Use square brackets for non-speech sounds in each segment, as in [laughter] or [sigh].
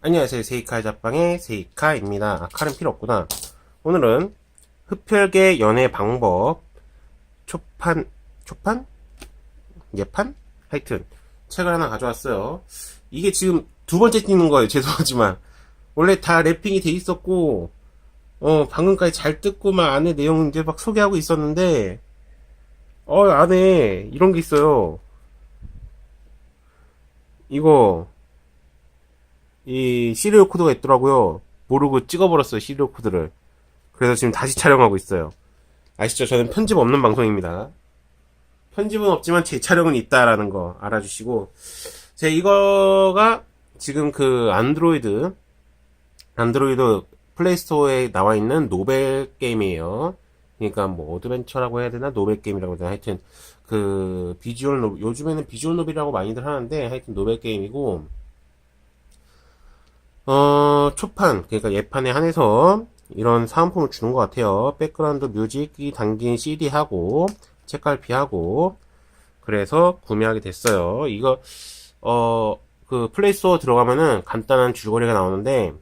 안녕하세요. 세이카의 잡방의 세이카입니다. 아, 칼은 필요 없구나. 오늘은 흡혈계 연애 방법 초판, 초판? 예판? 하여튼 책을 하나 가져왔어요. 이게 지금 두 번째 찍는 거예요. [laughs] 죄송하지만. 원래 다 랩핑이 돼 있었고, 어, 방금까지 잘 뜯고 막 안에 내용 이제 막 소개하고 있었는데, 어, 안에 이런 게 있어요. 이거, 이 시리얼 코드가 있더라고요. 모르고 찍어버렸어요, 시리얼 코드를. 그래서 지금 다시 촬영하고 있어요. 아시죠? 저는 편집 없는 방송입니다. 편집은 없지만 제 촬영은 있다라는 거 알아주시고. 제 이거가 지금 그 안드로이드, 안드로이드 플레이스토어에 나와 있는 노벨 게임이에요. 그러니까 뭐 어드벤처라고 해야 되나 노벨 게임이라고 해야 되나 하여튼 그 비주얼 노 요즘에는 비주얼 노벨이라고 많이들 하는데 하여튼 노벨 게임이고 어 초판 그러니까 예판에 한해서 이런 사은품을 주는 것 같아요. 백그라운드 뮤직이 담긴 CD하고 책갈피하고 그래서 구매하게 됐어요. 이거 어 그 플레이스토어 들어가면은 간단한 줄거리가 나오는데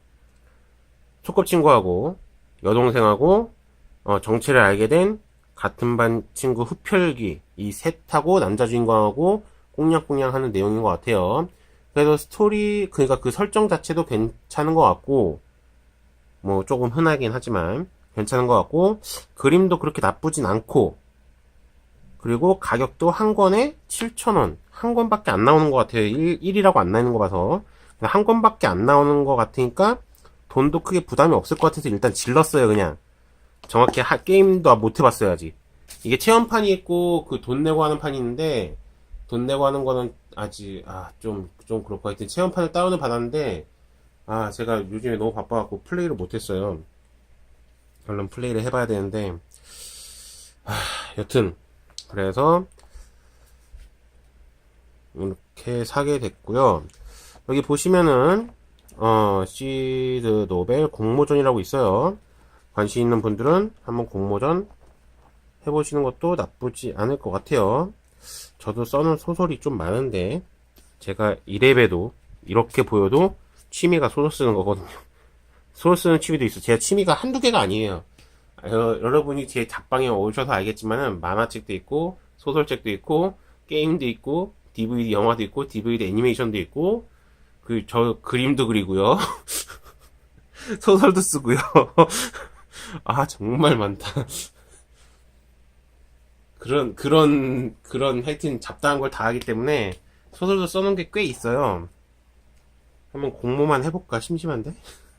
소꿉친구하고 여동생하고 어, 정체를 알게 된 같은 반 친구 흡혈귀 이 셋하고 남자 주인공하고 꽁냥꽁냥 하는 내용인 것 같아요. 그래서 스토리 그러니까 그 설정 자체도 괜찮은 것 같고 뭐 조금 흔하긴 하지만 괜찮은 것 같고 그림도 그렇게 나쁘진 않고 그리고 가격도 한 권에 7,000원. 한 권밖에 안 나오는 것 같아요. 1, 1이라고 안 나오는 거 봐서 한 권밖에 안 나오는 것 같으니까 돈도 크게 부담이 없을 것 같아서 일단 질렀어요 그냥. 정확히 하, 게임도 못 해봤어요 아직. 이게 체험판이 있고 그 돈 내고 하는 판이 있는데 돈 내고 하는 거는 아직 아좀좀 그렇고. 하여튼 체험판을 다운을 받았는데 아 제가 요즘에 너무 바빠갖고 플레이를 못했어요. 얼른 플레이를 해봐야 되는데 아 여튼. 그래서 이렇게 사게 됐고요. 여기 보시면은 어 시드 노벨 공모전이라고 있어요. 관심 있는 분들은 한번 공모전 해보시는 것도 나쁘지 않을 것 같아요. 저도 써놓은 소설이 좀 많은데, 제가 이래봬도, 이렇게 보여도 취미가 소설 쓰는 거거든요. [laughs] 소설 쓰는 취미도 있어. 제 취미가 한두 개가 아니에요. 아, 여, 여러분이 제 작방에 오셔서 알겠지만은, 만화책도 있고, 소설책도 있고, 게임도 있고, DVD 영화도 있고, DVD 애니메이션도 있고, 그, 저 그림도 그리고요. [laughs] 소설도 쓰고요. [laughs] 아, 정말 많다. 그런, 그런, 그런, 하여튼 잡다한 걸 다 하기 때문에 소설도 써놓은 게 꽤 있어요. 한번 공모만 해볼까? 심심한데?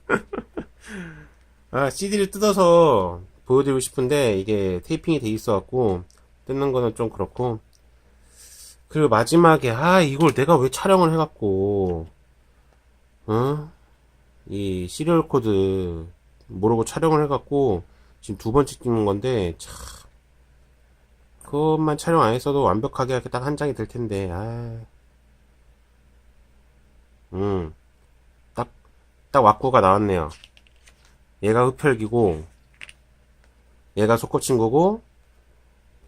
[laughs] 아, CD를 뜯어서 보여드리고 싶은데 이게 테이핑이 돼 있어갖고 뜯는 거는 좀 그렇고. 그리고 마지막에, 아, 이걸 내가 왜 촬영을 해갖고, 어? 이 시리얼 코드 모르고 촬영을 해갖고 지금 두 번째 찍는 건데 참 그것만 촬영 안 했어도 완벽하게 이렇게 딱 한 장이 될 텐데 아, 음, 딱, 딱 왁구가 나왔네요. 얘가 흡혈귀고 얘가 소꿉친구고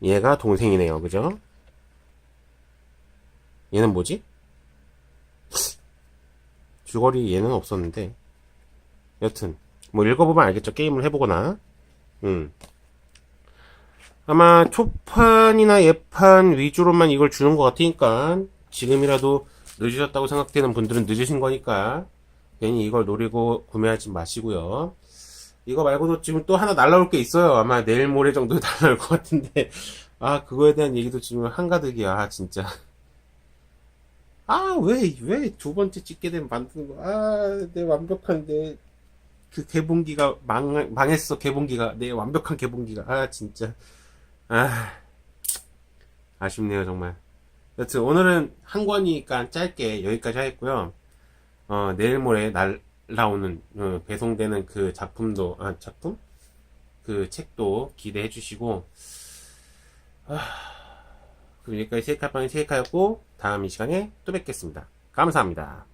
얘가 동생이네요. 그죠? 얘는 뭐지? 줄거리 얘는 없었는데 여튼 뭐 읽어보면 알겠죠 게임을 해보거나 음 아마 초판이나 예판 위주로만 이걸 주는 것 같으니까 지금이라도 늦으셨다고 생각되는 분들은 늦으신 거니까 괜히 이걸 노리고 구매하지 마시고요 이거 말고도 지금 또 하나 날라올 게 있어요 아마 내일 모레 정도에 [laughs] 날라올 것 같은데 아 그거에 대한 얘기도 지금 한가득이야 아, 진짜 아, 왜, 왜 두 번째 찍게 된 만드는 거, 아, 내 완벽한 내, 그 개봉기가 망, 망했어, 개봉기가. 내 완벽한 개봉기가. 아, 진짜. 아, 아쉽네요, 정말. 여튼, 오늘은 한 권이니까 짧게 여기까지 하겠고요. 어, 내일 모레 날라오는, 어, 배송되는 그 작품도, 아, 작품? 그 책도 기대해 주시고, 아, 그럼 여기까지 세이카빵의 세이카였고 다음 이 시간에 또 뵙겠습니다. 감사합니다.